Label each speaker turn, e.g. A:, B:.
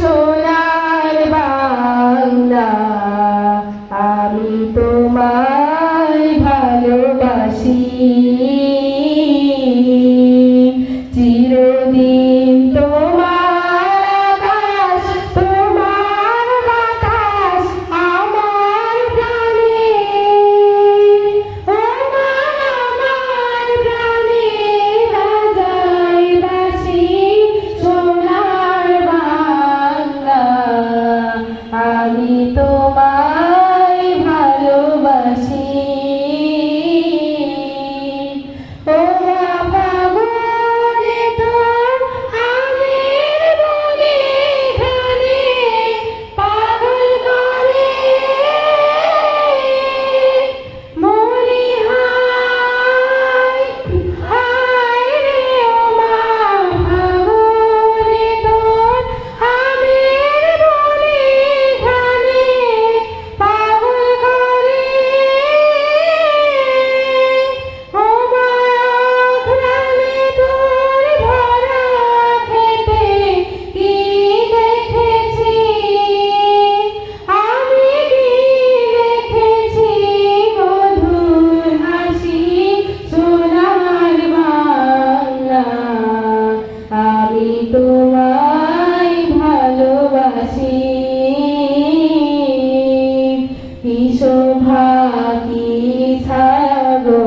A: সোনার বাংলা। তোমায় ভালোবাসি। কি কি ছায়া গো